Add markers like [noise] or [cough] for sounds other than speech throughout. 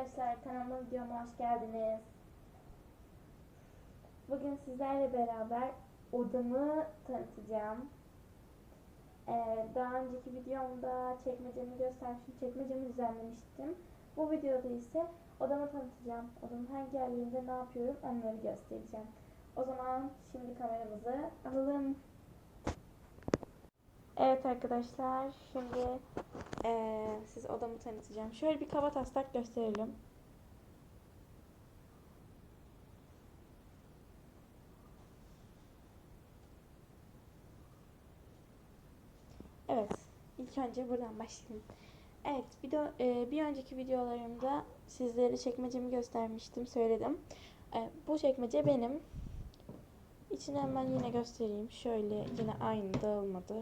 arkadaşlar kanalıma videoma hoş geldiniz. Bugün sizlerle beraber odamı tanıtacağım. Ee, daha önceki videomda çekmecemi göstermiştim. Çekmecemi düzenlemiştim. Bu videoda ise odamı tanıtacağım. Odamın hangi yerlerinde ne yapıyorum onları göstereceğim. O zaman şimdi kameramızı alalım. Evet arkadaşlar şimdi eee size odamı tanıtacağım. Şöyle bir kaba taslak gösterelim. Evet ilk önce buradan başlayalım. Evet video, eee, bir önceki videolarımda sizlere çekmecemi göstermiştim söyledim. Eee, bu çekmece benim. İçini hemen yine göstereyim. Şöyle yine aynı dağılmadı.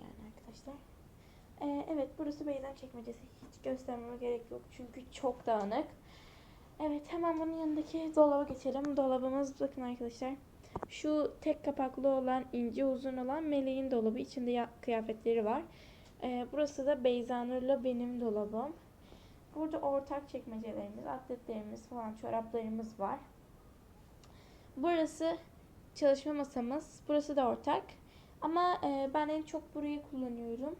Yani arkadaşlar. Ee, evet burası Beyzem çekmecesi. Hiç göstermeme gerek yok. Çünkü çok dağınık. Evet hemen bunun yanındaki dolaba geçelim. Dolabımız bakın arkadaşlar. Şu tek kapaklı olan ince uzun olan Meleğin dolabı. İçinde ya- kıyafetleri var. Ee, burası da Beyzanur'la benim dolabım. Burada ortak çekmecelerimiz, atletlerimiz falan, çoraplarımız var. Burası çalışma masamız. Burası da ortak. Ama e, ben en çok burayı kullanıyorum.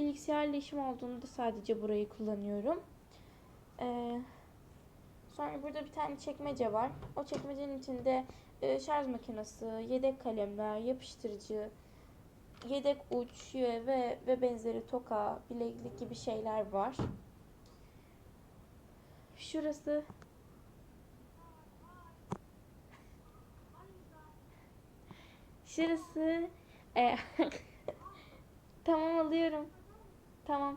Bilgisayarla işim olduğunda sadece burayı kullanıyorum. E, sonra burada bir tane çekmece var. O çekmecenin içinde e, şarj makinesi, yedek kalemler, yapıştırıcı, yedek uç ve ve benzeri toka, bileklik gibi şeyler var. Şurası Şurası e, [laughs] tamam alıyorum. Tamam.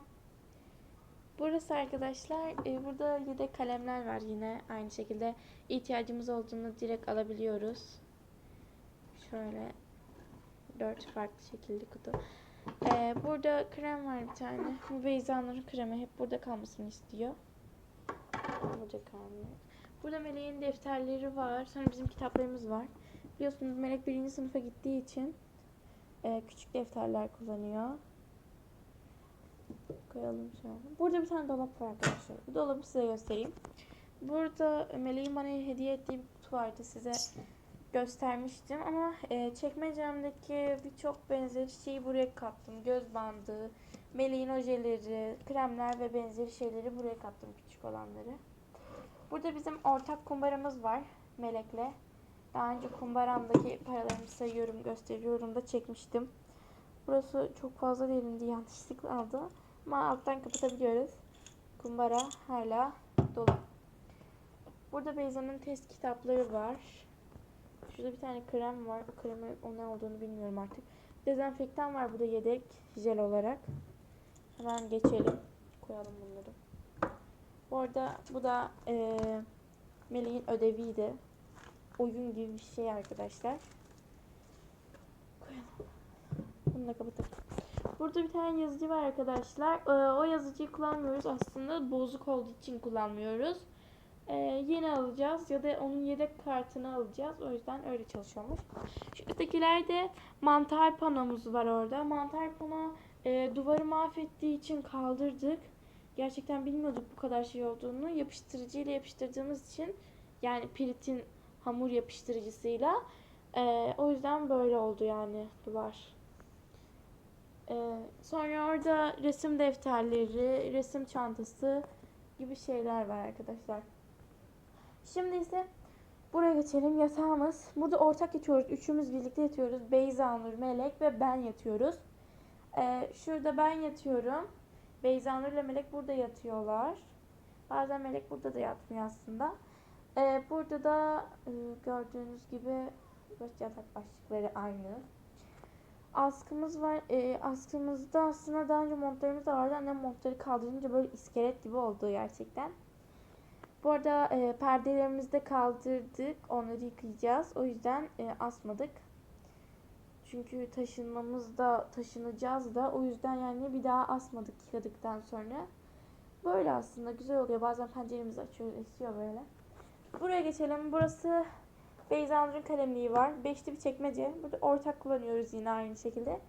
Burası arkadaşlar e, burada yedek kalemler var yine aynı şekilde ihtiyacımız olduğunda direkt alabiliyoruz. Şöyle dört farklı şekilde kutu. E, burada krem var bir tane. Bu Beyza'nın kremi hep burada kalmasını istiyor. Burada kalmıyor. Burada Meleğin defterleri var. Sonra bizim kitaplarımız var. Biliyorsunuz Melek birinci sınıfa gittiği için e, küçük defterler kullanıyor. Koyalım şöyle. Burada bir tane dolap var arkadaşlar. Bu dolabı size göstereyim. Burada Meleğin bana hediye ettiği bir kutu vardı. Size göstermiştim ama e, çekmecemdeki birçok benzeri şeyi buraya kattım. Göz bandı, Meleğin ojeleri, kremler ve benzeri şeyleri buraya kattım küçük olanları. Burada bizim ortak kumbaramız var Melek'le. Daha önce kumbaramdaki paralarımı sayıyorum, gösteriyorum da çekmiştim. Burası çok fazla derindi, yanlışlıkla aldı. Ama alttan kapatabiliyoruz. Kumbara hala dolu. Burada Beyza'nın test kitapları var. Şurada bir tane krem var. O kremin o ne olduğunu bilmiyorum artık. Dezenfektan var burada yedek jel olarak. Hemen geçelim. Koyalım bunları. Bu arada bu da eee Melih'in ödeviydi oyun gibi bir şey arkadaşlar. Koyalım. Bunu da kapatalım. Burada bir tane yazıcı var arkadaşlar. Ee, o yazıcıyı kullanmıyoruz. Aslında bozuk olduğu için kullanmıyoruz. Ee, yeni alacağız ya da onun yedek kartını alacağız. O yüzden öyle çalışıyormuş. Şuradakilerde mantar panomuz var orada. Mantar pano e, duvarı mahvettiği için kaldırdık. Gerçekten bilmiyorduk bu kadar şey olduğunu. Yapıştırıcıyla yapıştırdığımız için yani piritin hamur yapıştırıcısıyla. Ee, o yüzden böyle oldu yani duvar. Ee, sonra orada resim defterleri, resim çantası gibi şeyler var arkadaşlar. Şimdi ise buraya geçelim. Yatağımız. Burada ortak yatıyoruz. Üçümüz birlikte yatıyoruz. Beyza Nur, Melek ve ben yatıyoruz. Ee, şurada ben yatıyorum. Beyza Nur ile Melek burada yatıyorlar. Bazen Melek burada da yatmıyor aslında. Ee, burada da e, gördüğünüz gibi yatak başlıkları aynı. Askımız var. E, askımızda aslında daha önce montlarımız da vardı. Annem montları kaldırınca böyle iskelet gibi oldu gerçekten. Bu arada e, perdelerimizi de kaldırdık. Onları yıkayacağız. O yüzden e, asmadık. Çünkü taşınmamızda taşınacağız da o yüzden yani bir daha asmadık yıkadıktan sonra. Böyle aslında güzel oluyor. Bazen penceremizi açıyoruz esiyor böyle. Buraya geçelim. Burası Beyza Nur'un kalemliği var. Beşli bir çekmece. Burada ortak kullanıyoruz yine aynı şekilde.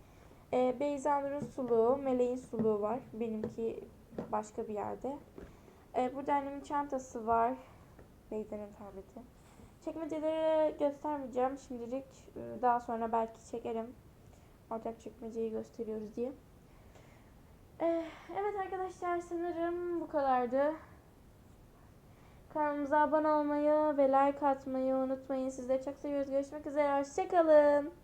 Ee, Beyza suluğu, Meleğin suluğu var. Benimki başka bir yerde. Ee, burada annemin çantası var. Beyza'nın tableti. Çekmeceleri göstermeyeceğim şimdilik. Ee, Daha sonra belki çekerim. Ortak çekmeceyi gösteriyoruz diye. Ee, evet arkadaşlar sanırım bu kadardı. Kanalımıza abone olmayı ve like atmayı unutmayın. Sizleri çok seviyoruz. Görüşmek üzere. Hoşçakalın.